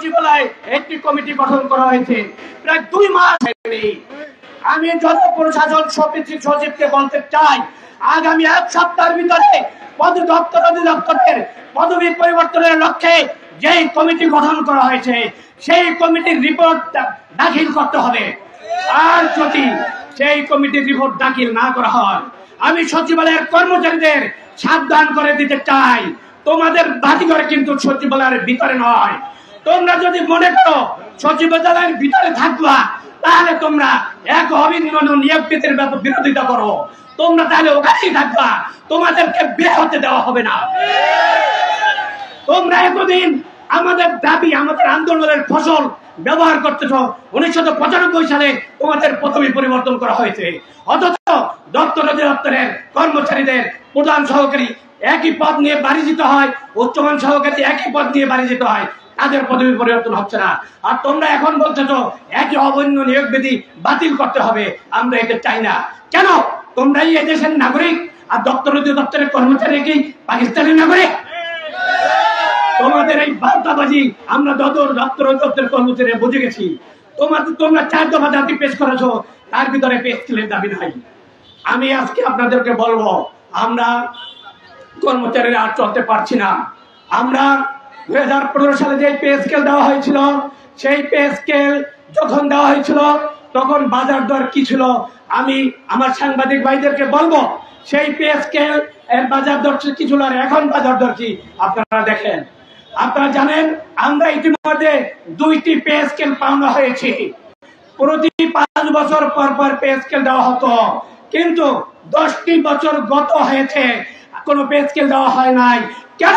সচিবালয়ে একটি কমিটি গঠন করা হয়েছে। প্রায় দুই মাস আমি প্রশাসন সচিবকে বলতে চাই, আগামী এক সপ্তাহের ভিতরে পদ দপ্তর অধিদপ্তরের পদবি পরিবর্তনের লক্ষ্যে যেই কমিটি গঠন করা হয়েছে, সেই কমিটির রিপোর্ট দাখিল করতে হবে। আর যদি সেই কমিটির রিপোর্ট দাখিল না করা হয়, আমি সচিবালয়ের কর্মচারীদের সাবধান করে দিতে চাই। তোমাদের কিন্তু সচিবালয়ের ভিতরে নয়। তোমরা যদি মনে করো সচিবালয়ের ভিতরে থাকবা, তাহলে তোমরা এক অভিন্ন নিয়োগ বিরোধিতা করো। তোমরা তাহলে ওখানেই থাকবা। তোমাদেরকে বের হতে দেওয়া হবে না। তোমরা এতদিন আমাদের দাবি, আমাদের আন্দোলনের ফসল ব্যবহার করতেছ। উনিশশো পঁচানব্বই সালে তোমাদের প্রথমে পরিবর্তন করা হয়েছে। অথচ দপ্তর অধিদপ্তরের কর্মচারীদের প্রধান সহকারী একই পদ নিয়ে বাড়ি যেতে হয়, উচ্চমান সহকারী একই পদ নিয়ে বাড়ি যেতে হয়। তাদের পদবি পরিবর্তন হচ্ছে না। আর তোমরা এখন বলতেছ একই অবৈন্য নিয়োগ বিধি বাতিল করতে হবে। আমরা এটা চাই না। কেন? তোমরাই এই দেশের নাগরিক। আর দপ্তর অধিদপ্তরের কর্মচারী কি? পাকিস্তানি নাগরিক? তোমাদের এই বার্তাবাজি, আমরা যত দপ্তর দপ্তরের কর্মচারী বুঝে গেছি। তোমাদের তোমরা চার দফা দাবি পেশ করেছ, তার ভিতরে পে স্কেলের দাবি নাই। আমি আজকে আপনাদেরকে বলব, আমরা কর্মচারীরা আর চলতে পারছি না। আমরা দুই হাজার পনেরো সালে যে পে স্কেল দেওয়া হয়েছিল, সেই পে স্কেল যখন দেওয়া হয়েছিল, তখন বাজার দর কি ছিল? আমি আমার সাংবাদিক ভাইদেরকে বলব, সেই পে স্কেল এর বাজার দর কি ছিল আর এখন বাজার দর কি? আপনারা দেখেন। আপনারা জানেন, আমরা ইতিমধ্যে দুইটি পে স্কেল পাওনা হয়েছে। প্রতি পাঁচ বছর পর পর পে স্কেল দেওয়া হতো। কিন্তু দশটি বছর গত হয়েছে, কোনো পে স্কেল দেওয়া হয় নাই। কেন?